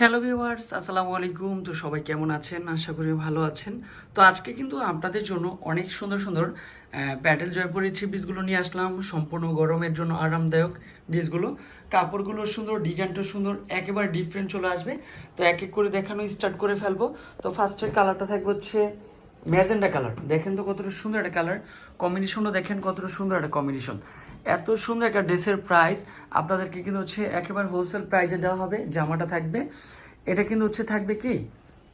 Hello viewers আসসালামু আলাইকুম। তো সবাই কেমন আছেন? আশা করি ভালো আছেন। তো আজকে কিন্তু আপনাদের জন্য অনেক সুন্দর সুন্দর প্যাডেল জয়পুরি থ্রি পিসগুলো নিয়ে আসলাম। সম্পূর্ণ গরমের জন্য আরামদায়ক ড্রেসগুলো কাপড়গুলো সুন্দর, ডিজাইনটা সুন্দর, একেবারে ডিফারেন্ট চলে আসবে। তো এক এক করে দেখানো স্টার্ট করে ফেলব। তো ফার্স্টের কালারটা থাকবে হচ্ছে ম্যাজেন্ডা কালার। দেখেন তো কতটা সুন্দর একটা কালার। কম্বিনেশনও দেখেন কতটা সুন্দর একটা কম্বিনেশন এত সুন্দর একটা ড্রেসের প্রাইস আপনাদেরকে কিন্তু হচ্ছে একেবারে হোলসেল প্রাইসে দেওয়া হবে, জামাটা থাকবে। এটা কিন্তু হচ্ছে থাকবে কি?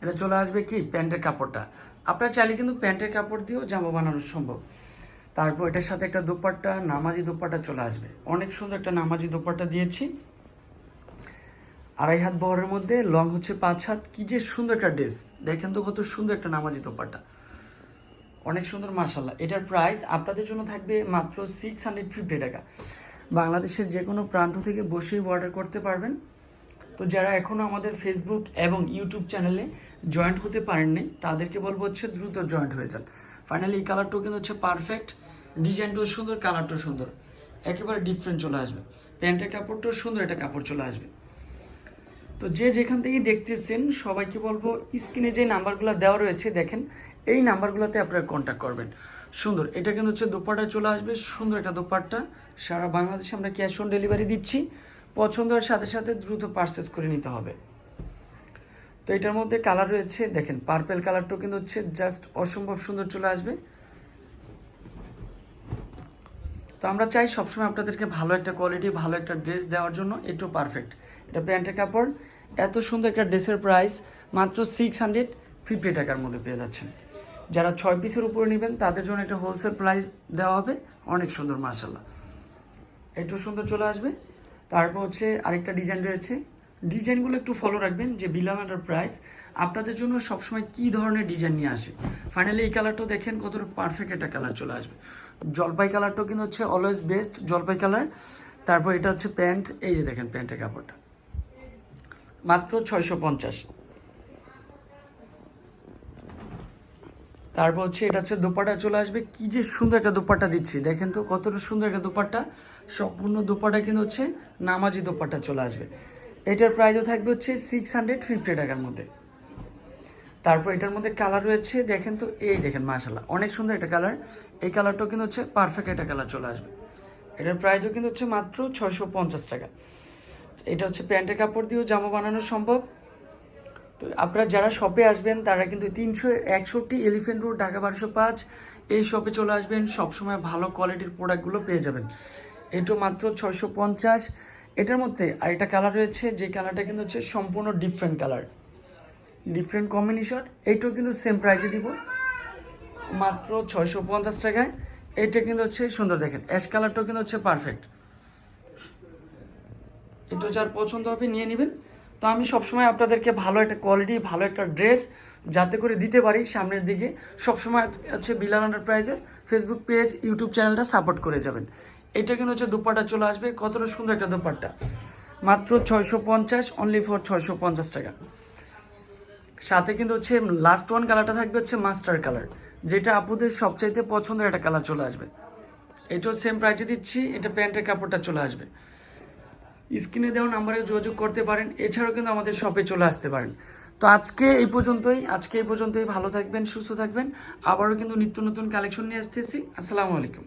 এটা চলে আসবে কি? প্যান্টের কাপড়টা। আপনারা চাইলে কিন্তু প্যান্টের কাপড় দিয়েও জামা বানানো সম্ভব। তারপর এটার সাথে একটা দোপাট্টা, নামাজি দোপাট্টা চলে আসবে। অনেক সুন্দর একটা নামাজি দোপাট্টা দিয়েছি। আড়াই হাত বহরের মধ্যে, লং হচ্ছে পাঁচ হাত। কি যে সুন্দর একটা ড্রেস। দেখেন তো কত সুন্দর একটা নামাজি দোপাট্টা। অনেক সুন্দর মার্শাল্লাহ এটার প্রাইস আপনাদের জন্য থাকবে মাত্র সিক্স হান্ড্রেড ফিফটি টাকা। বাংলাদেশের যে কোনো প্রান্ত থেকে বসেই অর্ডার করতে পারবেন। তো যারা এখনও আমাদের ফেসবুক এবং ইউটিউব চ্যানেলে জয়েন্ট হতে পারেননি, তাদেরকে বলব হচ্ছে দ্রুত জয়েন্ট হয়ে যান। ফাইনালি এই কালারটাও কিন্তু হচ্ছে পারফেক্ট ডিজাইনটাও সুন্দর কালারটাও সুন্দর। একেবারে ডিফারেন্ট চলে আসবে। প্যান্টের কাপড়টাও সুন্দর একটা কাপড় চলে আসবে। তো যে যেখান থেকে দেখতেছেন, সবাইকে বলব, স্ক্রিনে যে নাম্বারগুলো দেওয়া রয়েছে, দেখেন, এই নাম্বারগুলোতে আপনারা কন্ট্যাক্ট করবেন। সুন্দর, এটা কিন্তু হচ্ছে দোপাট্টা চলে আসবে, সুন্দর একটা দোপাট্টা সারা বাংলাদেশে আমরা ক্যাশ অন ডেলিভারি দিচ্ছি। পছন্দ হওয়ার সাথে সাথে দ্রুত পারচেস করে নিতে হবে। তো এটার মধ্যে কালার রয়েছে, দেখেন পার্পেল কালারটাও কিন্তু হচ্ছে জাস্ট অসম্ভব সুন্দর চলে আসবে। তো আমরা চাই সবসময় আপনাদেরকে ভালো একটা কোয়ালিটি ভালো একটা ড্রেস দেওয়ার জন্য, এটাও পারফেক্ট এটা প্যান্টের কাপড় এত সুন্দর একটা ড্রেসের প্রাইস, মাত্র সিক্স হান্ড্রেড ফিফটি টাকার মধ্যে পেয়ে যাচ্ছেন। যারা ছয় পিসের উপরে নেবেন, তাদের জন্য একটা হোলসেল প্রাইস দেওয়া হবে। অনেক সুন্দর মার্শাল্লাহ একটু সুন্দর চলে আসবে। তারপর হচ্ছে আরেকটা ডিজাইন রয়েছে। ডিজাইনগুলো একটু ফলো রাখবেন, যে বিলানাটার প্রাইস আপনাদের জন্য সবসময় কী ধরনের ডিজাইন নিয়ে আসে? ফাইনালি এই কালারটাও দেখেন কতটা পারফেক্ট একটা কালার চলে আসবে। জলপাই কালারটাও কিন্তু হচ্ছে অলওয়েজ বেস্ট জলপাই কালার তারপর এটা হচ্ছে প্যান্ট। এই যে দেখেন প্যান্টের কাপড়টা। মাত্র ছয়শো পঞ্চাশ। তারপর হচ্ছে এটা হচ্ছে দোপাটা চলে আসবে। কি যে সুন্দর একটা দোপাট্টা দিচ্ছি। দেখেন তো কতটা সুন্দর একটা দোপাট্টা সম্পূর্ণ দোপাটা কিন্তু হচ্ছে নামাজি দোপাট্টা চলে আসবে। এটার প্রাইসও থাকবে হচ্ছে সিক্স হান্ড্রেড ফিফটি টাকার মধ্যে। তারপর এটার মধ্যে কালার রয়েছে, দেখেন তো, এই দেখেন মাশাল্লাহ অনেক সুন্দর একটা কালার এই কালারটাও কিন্তু হচ্ছে পারফেক্ট একটা কালার চলে আসবে। এটার প্রাইসও কিন্তু হচ্ছে মাত্র ছয়শো পঞ্চাশ টাকা। এটা হচ্ছে প্যান্টের কাপড় দিয়েও জামা বানানো সম্ভব। তো আপনারা যারা শপে আসবেন, তারা কিন্তু তিনশো একষট্টি এলিফেন্ট রোড ঢাকা বারোশো পাঁচ, এই শপে চলে আসবেন। সবসময় ভালো কোয়ালিটির প্রোডাক্টগুলো পেয়ে যাবেন। এটাও মাত্র ছয়শো পঞ্চাশ। এটার মধ্যে আরেকটা কালার রয়েছে, যে কালারটা কিন্তু হচ্ছে সম্পূর্ণ ডিফারেন্ট কালার ডিফারেন্ট কম্বিনেশন এইটাও কিন্তু সেম প্রাইসে দিব। মাত্র ছয়শো পঞ্চাশ টাকায়। এটা কিন্তু হচ্ছে, সুন্দর দেখেন অ্যাশ কালারটাও কিন্তু হচ্ছে পারফেক্ট এটা যার পছন্দ হবে নিয়ে নেবেন। তো আমি সবসময় আপনাদেরকে ভালো একটা কোয়ালিটি ভালো একটা ড্রেস যাতে করে দিতে পারি সামনের দিকে। সবসময় হচ্ছে বিলাল এন্টারপ্রাইজের ফেসবুক পেজ ইউটিউব চ্যানেলটা সাপোর্ট করে যাবেন। এটা কিন্তু হচ্ছে দুপাট্টা চলে আসবে। কতটা সুন্দর একটা দুপাট্টা। মাত্র ছয়শো পঞ্চাশ অনলি ফর ছয়শো পঞ্চাশ টাকা। সাথে কিন্তু হচ্ছে লাস্ট ওয়ান কালারটা থাকবে হচ্ছে মাস্টার কালার যেটা আপুদের সবচাইতে পছন্দের একটা কালার চলে আসবে। এটাও সেম প্রাইসে দিচ্ছি, এটা প্যান্টের কাপড়টা চলে আসবে। স্ক্রিনে দেওয়া নাম্বারে যোগাযোগ করতে পারেন। এছাড়াও কিন্তু আমাদের শপে চলে আসতে পারেন। তো আজকে এই পর্যন্তই। আজকে এই পর্যন্তই। ভালো থাকবেন, সুস্থ থাকবেন। আবারও কিন্তু নিত্য নতুন কালেকশন নিয়ে আসতেছি। আসসালামু আলাইকুম।